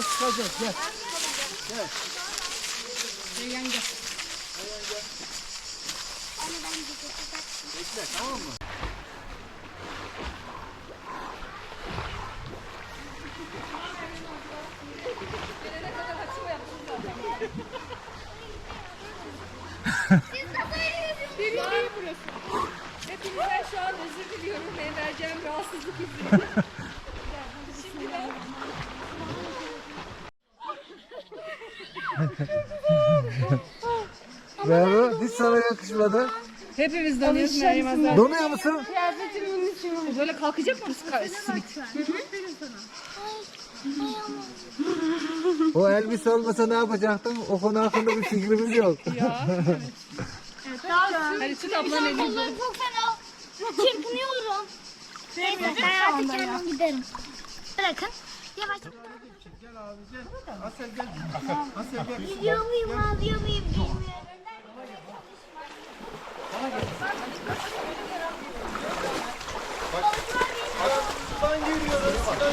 Gel gel çıkacağız gel. Bekle tamam mı? Benim değil burası. Hepinizden şu an özür diliyorum ve vereceğim rahatsızlık yüzünden. Şimdi ben Merhaba hiç sana yakışmadı. Hepimiz donuyoruz Meryem Azar. Donuyor musun? Böyle kalkacak mı simit? O elbise olmasa ne yapacaktım? O konu hakkında bir fikrimiz yok. Hadi tut ablanın elini. Kollarım çok fena. Çırpınıyorum. Neyse ben artık kendim giderim. Bırakın. Yavaş. Asel gel. Asel gel. Gidiyor muyum, alıyor muyum bilmiyorum. Sudan geliyoruz. Sudan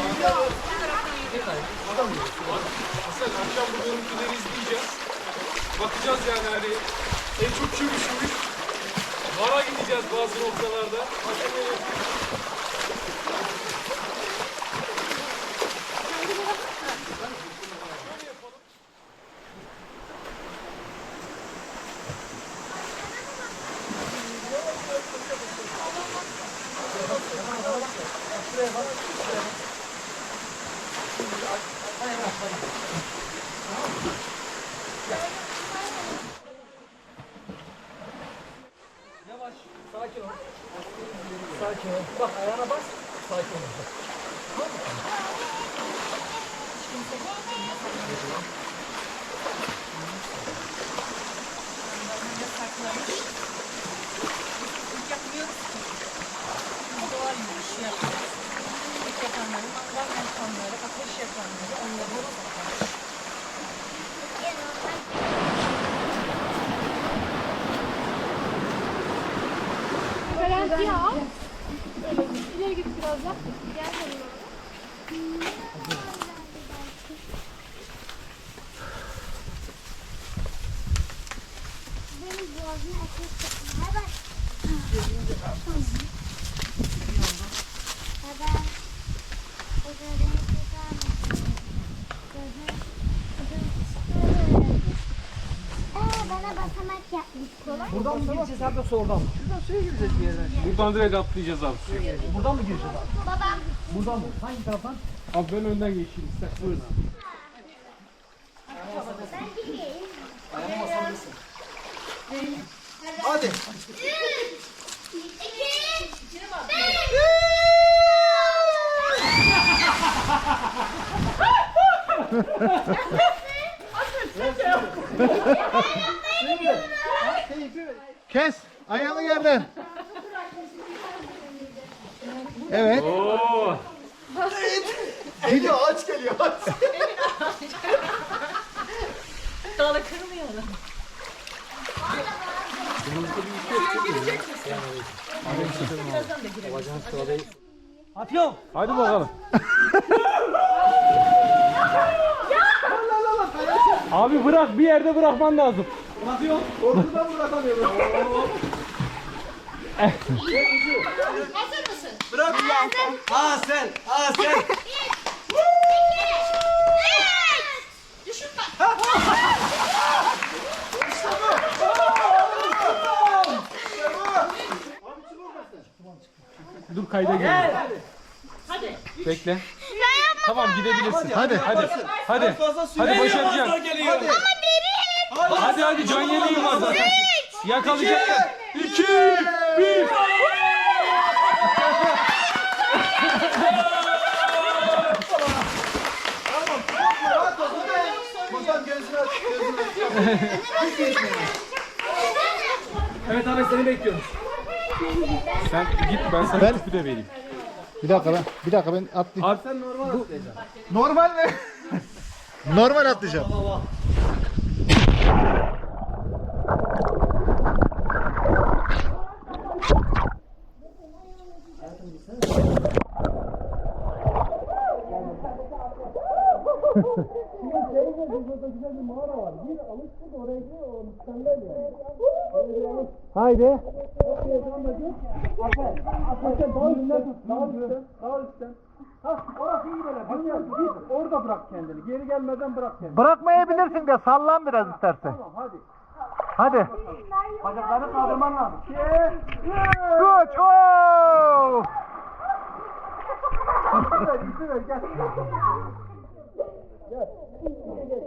geliyoruz. Asel akşam bu görüntüleri izleyeceğiz. Bakacağız yani hani en çok kim üşümüş. Vara gideceğiz bazı noktalarda. Asel'e Sakin ol. Bak ayağına bas. Sakin ol. İleri git biraz da. Gel benimle. Benim boğazıma ateş tutmaya bak. Baba. O da beni tutar mısın? Gözü- basamak yapmış. Buradan mı gireceğiz abi yoksa oradan mı? Şuradan suya gireceğiz bir yerden. buradan direkt atlayacağız abi suya. Buradan mı gireceğiz abi? Babam. Buradan mı? Hangi taraftan? Abi ben önden geçeyim istersen. Buyurun abi. Ben gideyim. Hadi. Kes. Ayağını yerden. Evet. Oo. Geliyor aç geliyor aç. Atıyorum. Hadi bakalım. Abi bırak bir yerde bırakman lazım. Atıyorum. Korkudan bırakamıyorum. Bırak. Aa sen. Aa sen. Dur kayda gel. Hadi. Bekle. Tamam gidebilirsin. Hadi. Hadi. Hadi. Hadi başaracaksın. Hadi. Hadi hadi can yeleğim var zaten. Yakalayacak. 2 1 Kozan gözünü aç. Gözünü aç. Evet abi seni bekliyorum. Sen git ben sana Ben- tüpü de vereyim. Bir dakika ben. Bir dakika ben atlayayım. Abi sen normal atlayacaksın. Normal mi? Normal atlayacağım. Şimdi şey de burada güzel bir mağara var. Bir alıç burada oraya gidiyor. O mükemmel yani. Öyle bir alıç. Haydi. Oraya devam edin. Afer. Afer. Dağ üstten tut. Dağ üstten. Dağ üstten. Ha orası iyi böyle. Dünya git orada bırak kendini. Geri gelmeden bırak kendini. Bırakmayabilirsin de sallan biraz istersen. Tamam hadi. Hadi. Bacaklarını kaldırman lazım. İki, üç, oh! İzin ver, izin ver, gel. Gel. Gel.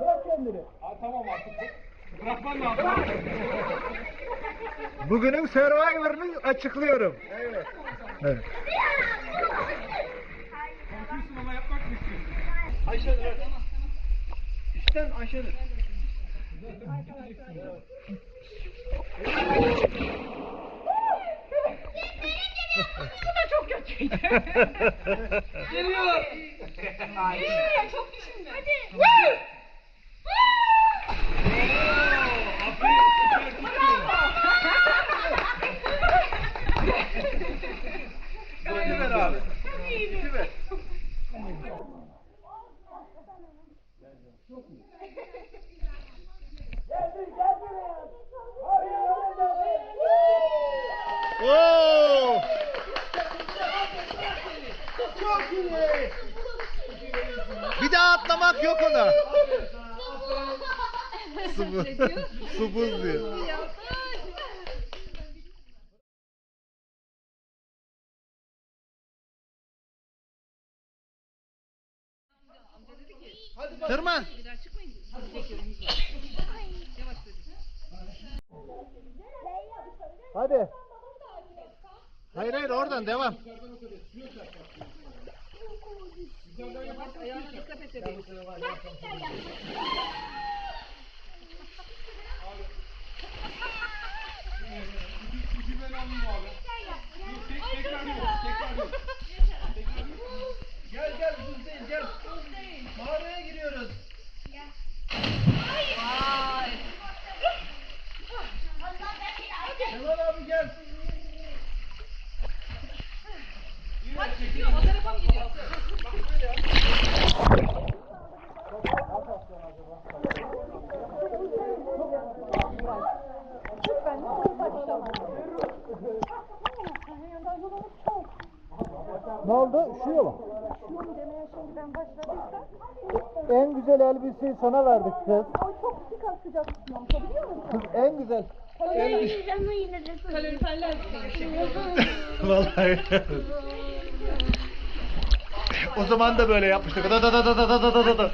Bırak kendini. Ha, tamam artık. Bırakman lazım. Bugünün Survivor'ını açıklıyorum. Evet. evet. Korkuyorsun ama yapmak mı istiyorsun? Ayşe bırak. İsten Ayşe. Ayşe. Bu da çok kötüydü. Geliyor. Geliyor ya çok düşünme. Hadi. Woo! Whoa! Bir daha atlamak yok ona. Su buz diyor. Tırman. Hadi. Hayır hayır oradan devam. Yoldan yavaş ayağına dikkat et bebeğim. İki ben alayım abi. Tek, tekrar yok, tekrar yok. Tekrar yok. Gel gel buz değil gel. Buz değil. Mağaraya giriyoruz. Gel. Vay. Kemal abi gel. Hadi gidiyor, o tarafa mı gidiyor? Ne oldu? Şu yola. Şunu demeye şimdi ben başladıysam. En güzel elbiseyi sana verdik kız. Ay çok sıcak sıcak tutuyorum. Biliyor musun? Kız en güzel. Kaloriferler. Kaloriferler. Vallahi. o zaman da böyle yapmıştık. Da da da da da da da da da.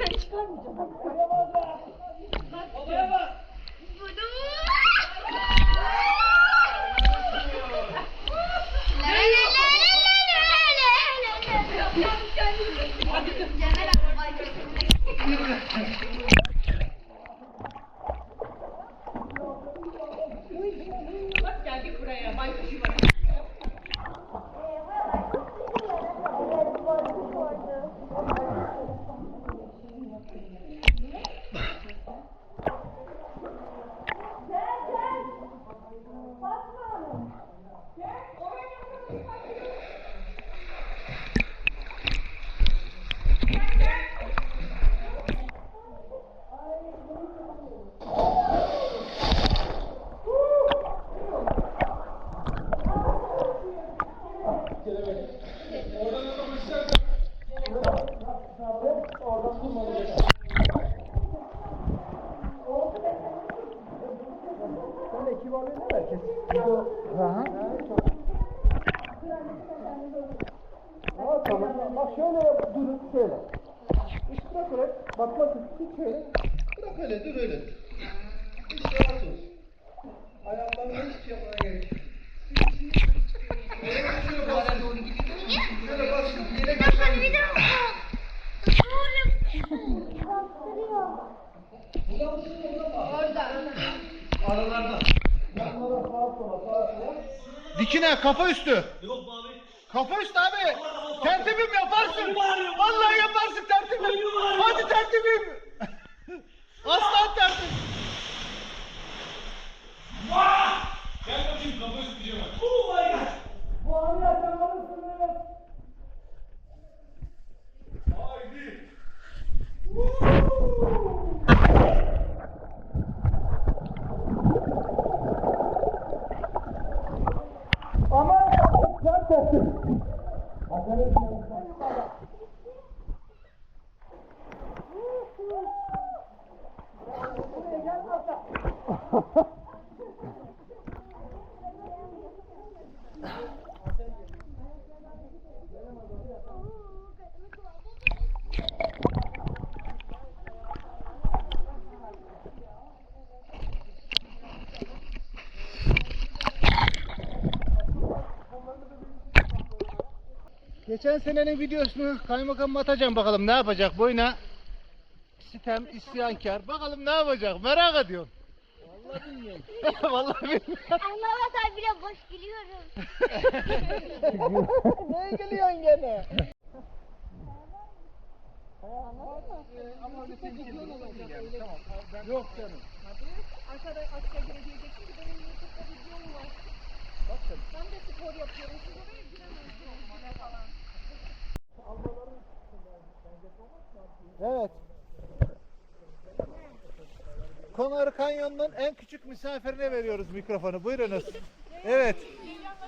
Sen ekip alıyorsun değil mi herkes? Aha. Aa, tamam. Bak şöyle yap, durun şöyle. Hiç bırak öyle. Batmasın. Hiç şöyle. Bırak öyle dur öyle. Hiç rahat ol. Ayaklarını hiç yapmana gerek yok. Şöyle bas. Şöyle bas. Yere götür. Aralarda. Yanlara sağa sola sağa sola. Dikine kafa üstü. Kafa üstü abi. Tertibim yaparsın. Vallahi yaparsın tertibim. Hadi tertibim. Aslan tertemiz. Gel bakayım kapı üstüne bak. Oh my god. Bu ameliyat yapmanın sınırı. Haydi. Aman sen tertemiz. Aferin sana. Geçen senenin videosunu kaymakam atacağım bakalım ne yapacak boyuna. Sitem, isyankar. Bakalım ne yapacak merak ediyorum. Vallahi bilmiyorum. Vallahi bilmiyorum. Anlamasan bile boş gülüyorum. Neye gülüyorsun gene? Yok canım. Arkada Asya gireceksin ki benim YouTube'da videom var. Bakın. Ben de spor yapıyorum. Siz oraya giremezsiniz falan. Evet. Konar Kanyonu'nun en küçük misafirine veriyoruz mikrofonu. Buyurunuz. Evet.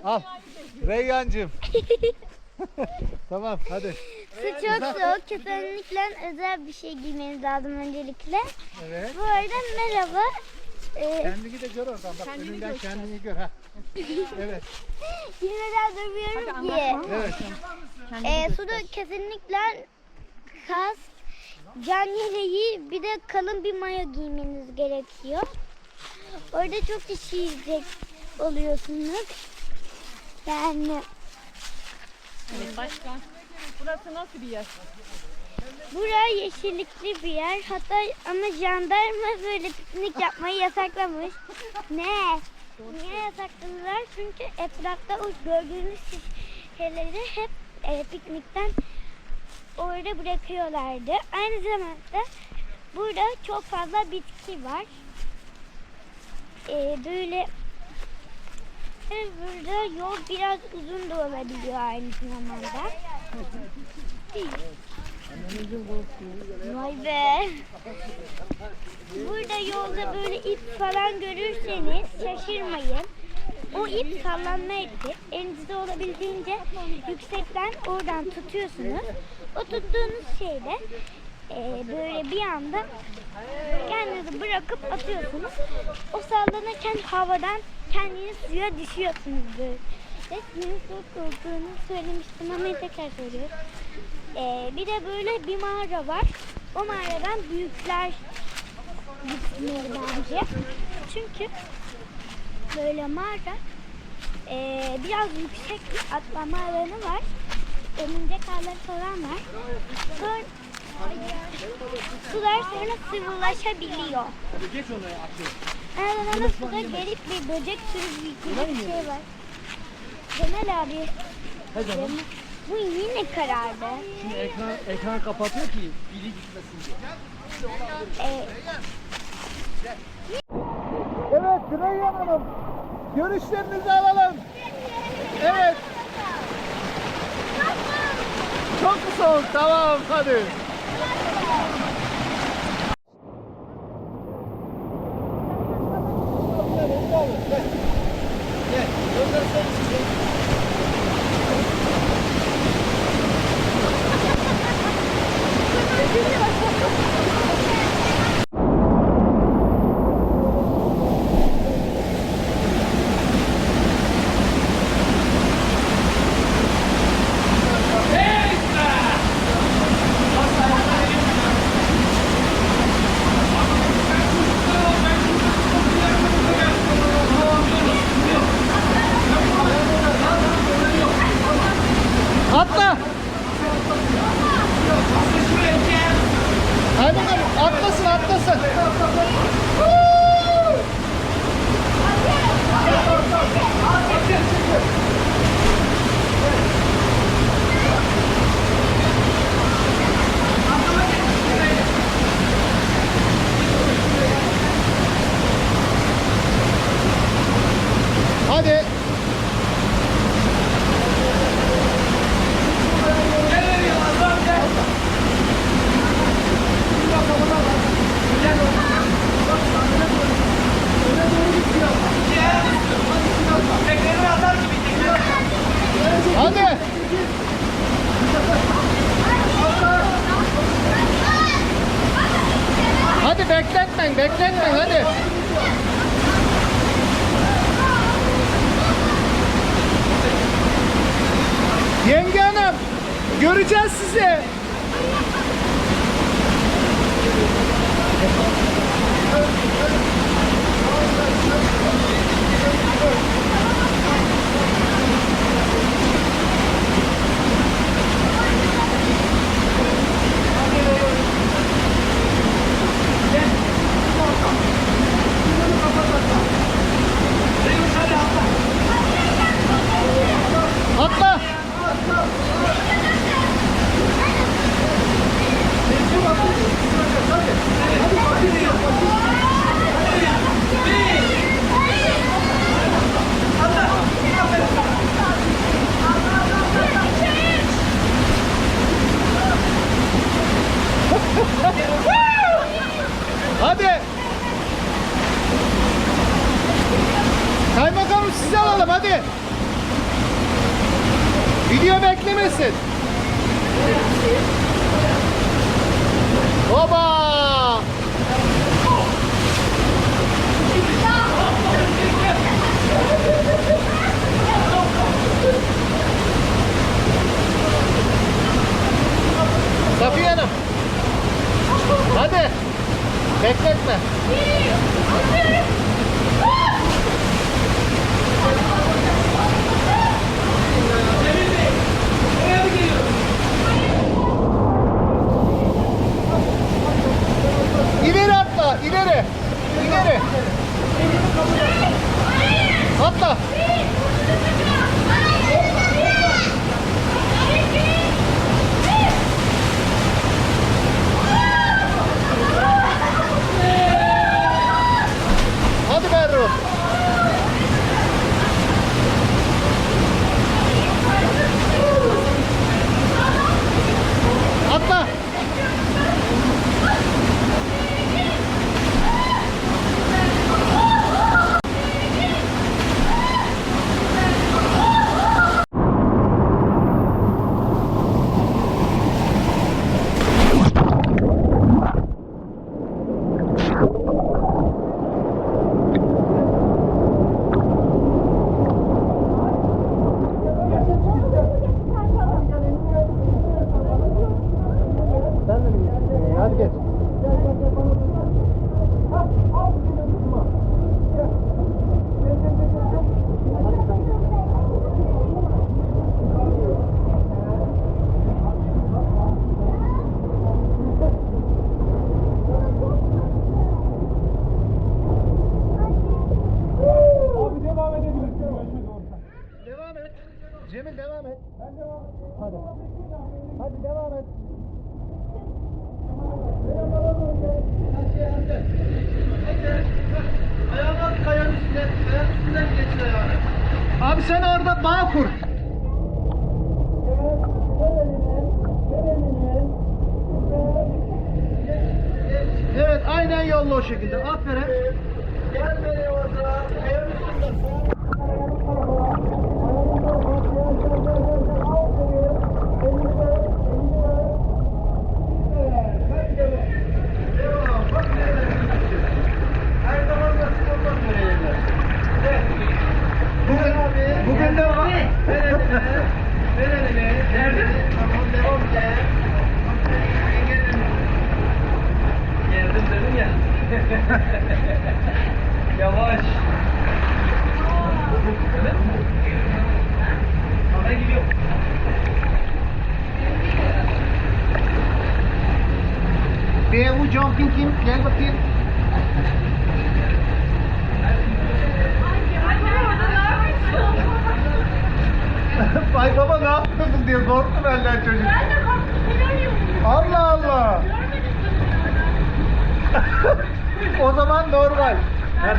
Al. Reyyancığım. tamam hadi. Su çok soğuk. Kesinlikle özel bir şey giymeniz lazım öncelikle. Evet. Bu arada merhaba. Ee, Kendini de gör oradan bak önünden kendini gör ha. Evet. Girmeden durmuyorum ki. Evet. Ee, suda kesinlikle kas, can yeleği bir de kalın bir mayo giymeniz gerekiyor. Orada çok üşüyecek oluyorsunuz. Yani Başka. Burası nasıl bir yer? Bura yeşillikli bir yer. Hatta ama jandarma böyle piknik yapmayı yasaklamış. ne? Niye yasakladılar? Çünkü etrafta o gördüğünüz şeyleri hep e, piknikten orada bırakıyorlardı. Aynı zamanda burada çok fazla bitki var. E, böyle burada yol biraz uzun da olabiliyor aynı zamanda. Vay be. Burada yolda böyle ip falan görürseniz şaşırmayın. O ip sallanma ipi. Elinizde olabildiğince yüksekten oradan tutuyorsunuz. O tuttuğunuz şeyde e, böyle bir anda kendinizi bırakıp atıyorsunuz. O sallanırken havadan kendiniz suya düşüyorsunuz böyle. Evet, suyun soğuk olduğunu söylemiştim ama tekrar söylüyorum. Ee, bir de böyle bir mağara var. O mağaradan büyükler gitmeli bence. Çünkü böyle mağara ee, biraz yüksek bir atlama alanı var. Örümcek ağları falan var. Sonra sular sonra sıvılaşabiliyor. Geç onu atıyor. Aynı zamanda suda garip bir böcek türü bir, bir şey var. Cemal abi. Cemal- Bu yine karardı. Şimdi ekran ekran kapatıyor ki biri gitmesin diye. Ee, Evet Reyyan Hanım. Görüşlerinizi alalım. Evet. Çok mu soğuk? Tamam hadi. Göreceğiz sizi. Atla! Atla! Hadi. Kaymakamım sizi alalım hadi. Video beklemesin. Hoba! Safiye Hanım. Hadi. Bekletme. Atıyorum. İleri atla, ileri. İleri. Atla.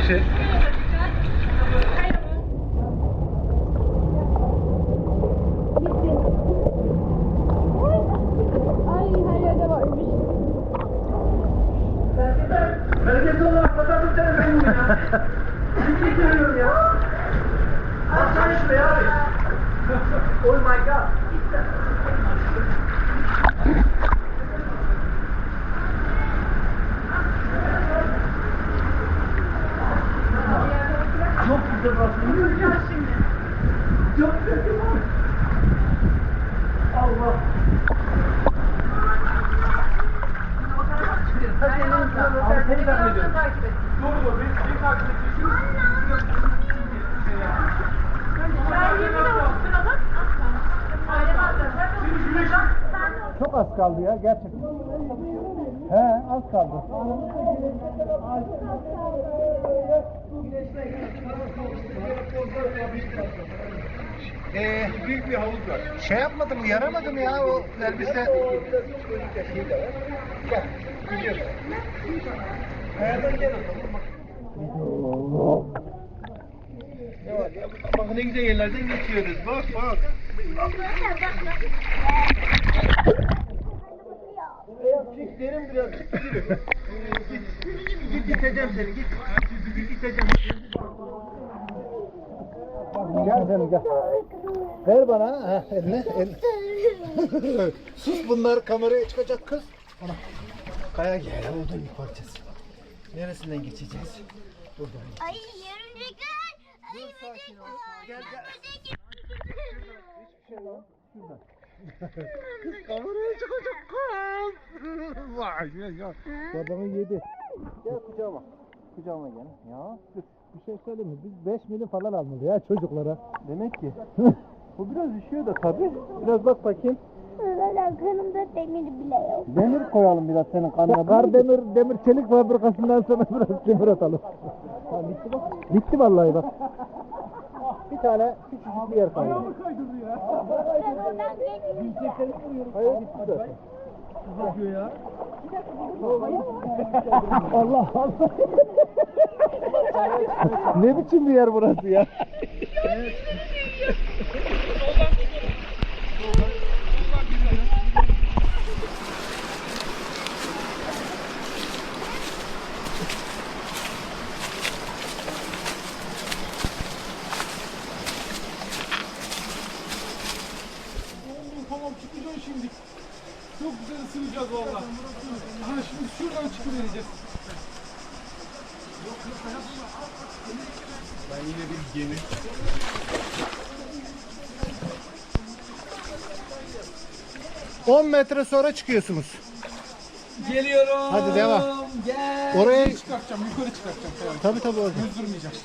લાગશે Çok az kaldı ya gerçekten. He az kaldı. Ee, büyük bir havuz var. Şey yapmadı mı, yaramadı mı ya o elbise? Gel, gidiyoruz. Kayadan gel o? Bak ne güzel yerlerden geçiyoruz. Bak bak. Çık derin biraz. Çık yürü. Git. Git iteceğim seni. Git. Git iteceğim. Gel canım gel. Ver bana ha, eline. eline. Sus bunlar kameraya çıkacak kız. Ana. Kaya gel oldu bir parçası. Neresinden geçeceğiz? Buradan. Ay örümcekler. Ay ol. Gel gel. Kameraya çıkacak kız. Vay ya ya. Babamı yedi. Gel kucağıma. Kucağıma gel. Ya. Bir şey söyleyeyim mi? Biz 5 milim falan almalı ya çocuklara. Demek ki. Bu biraz üşüyor da tabii. Biraz bak bakayım. Valla kanımda demir bile yok. Demir koyalım biraz senin kanına. Kar demir, demir çelik fabrikasından sonra biraz demir atalım. Ha, bitti bak. Bitti vallahi bak. Bir tane küçücük bir yer kaldı. Oradan geçmiş. Hayır bitti zaten. Allah Allah. ne biçim bir yer burası ya? 10 metre sonra çıkıyorsunuz. Geliyorum. Hadi devam. Gel. Oraya Yukarı çıkartacağım, yukarı çıkartacağım. Tamam. Tabii tabii orada. Yüzdürmeyeceğim.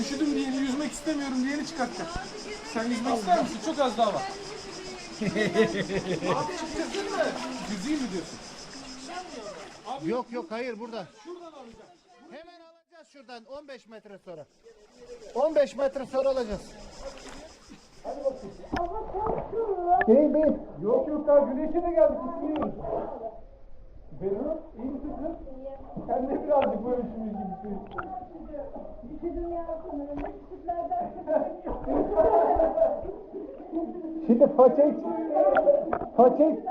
Üşüdüm diyeni, yüzmek istemiyorum diyeni çıkartacağım. Sen yüzmek ister misin? Çok az daha var. Abi çıkacağız değil mi? Yüzeyim mi diyorsun? Yok yok hayır burada. Şuradan alacağım. Hemen alacağız şuradan 15 metre sonra. 15 metre sonra alacağız. Hadi bakayım. Değil değil. Yok yok daha güneşe de geldik. Isınıyoruz. Benim iyi misin kız? Sen de birazcık böyle üşümüş gibisin. Şimdi paçayı paçayı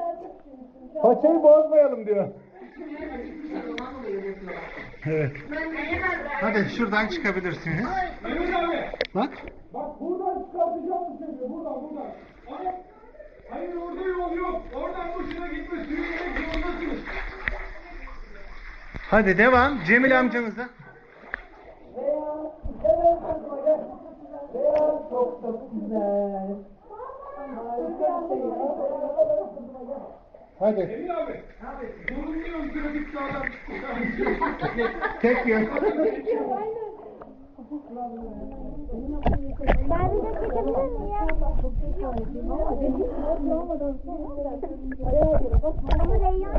paçayı bozmayalım diyor. Evet. Hadi şuradan çıkabilirsiniz. Bak. Bak buradan çıkartacağım çocuğu. Buradan buradan. Hayır. Hayır orada yol yok. Oradan boşuna gitme. Sürünerek yoldasınız. Hadi devam. Cemil amcanıza. Hadi. Emin abi. Yorulmuyorum trafik sağdan. Tek yön. Ben de çekebilir miyim? Ama reyyan.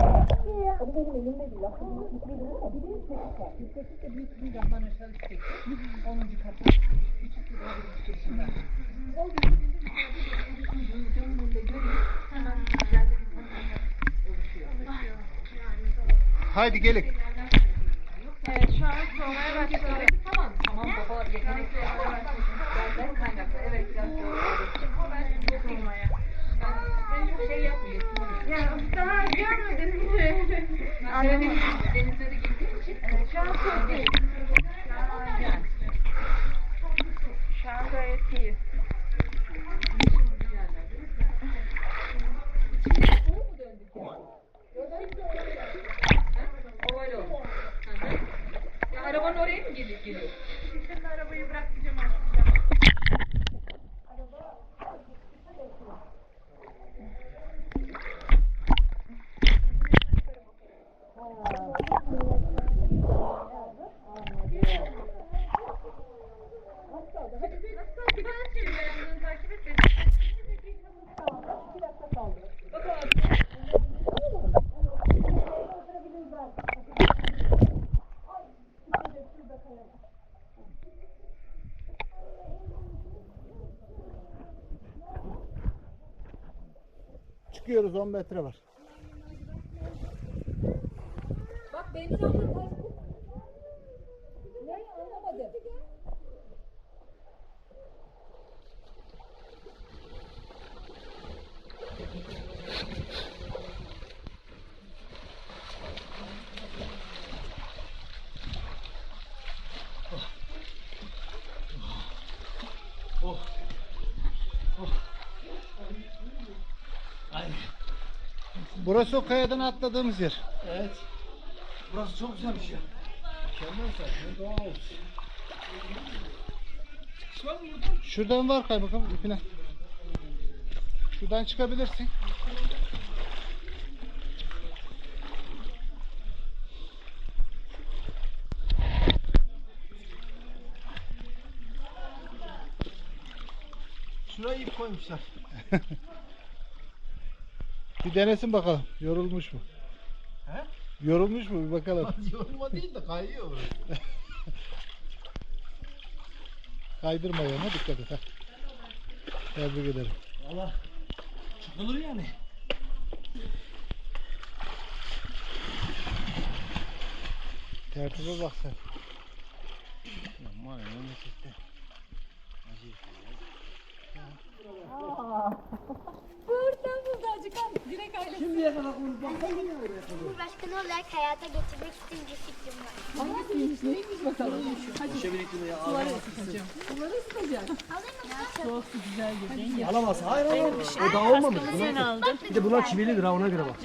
Haydi gelin. Evet şu an soğumaya başladı. Tamam tamam baba yetenekli Gazdan kaynaklı evet biraz soğumaya. Ben soğumaya. Ben çok şey yapmıyorum. Ya daha görmedim. Anladım. Denizlere girdiğim için. Evet şu an soğuk değil. Yani. Şu an gayet iyi. Oval oldu. Hı hı. Ya arabanın oraya mı geliyor? geliyor? Şimdi arabayı bırakacağım açacağım. çıkıyoruz 10 metre var. Bak beni de Burası o kayadan atladığımız yer. Evet. Burası çok güzelmiş ya. Mükemmel zaten. Doğal olsun. Şuradan var kaymakam ipine. Şuradan çıkabilirsin. Şuraya ip koymuşlar. Bir denesin bakalım. Yorulmuş mu? He? Yorulmuş mu bir bakalım. Yorulma değil de kayıyor burası. Kaydırma yana dikkat et. ha. Tebrik ederim. Valla çıkılır yani. Tertibe bak sen. Buradan buradacık direkt aile. Şimdiye kadar konuşmam. Cumhurbaşkanı olarak hayata geçirmek için bir fikrim var. Hangisiymiş neymiş bakalım. Hadi Şebelikli ya. suları ısıtacağım. Suları ısıtacağım. Soğuk su güzel gözün ya. Alamaz. Hayır alamaz. O da olmamış. Bir de bunlar çivilidir ha ona göre bak.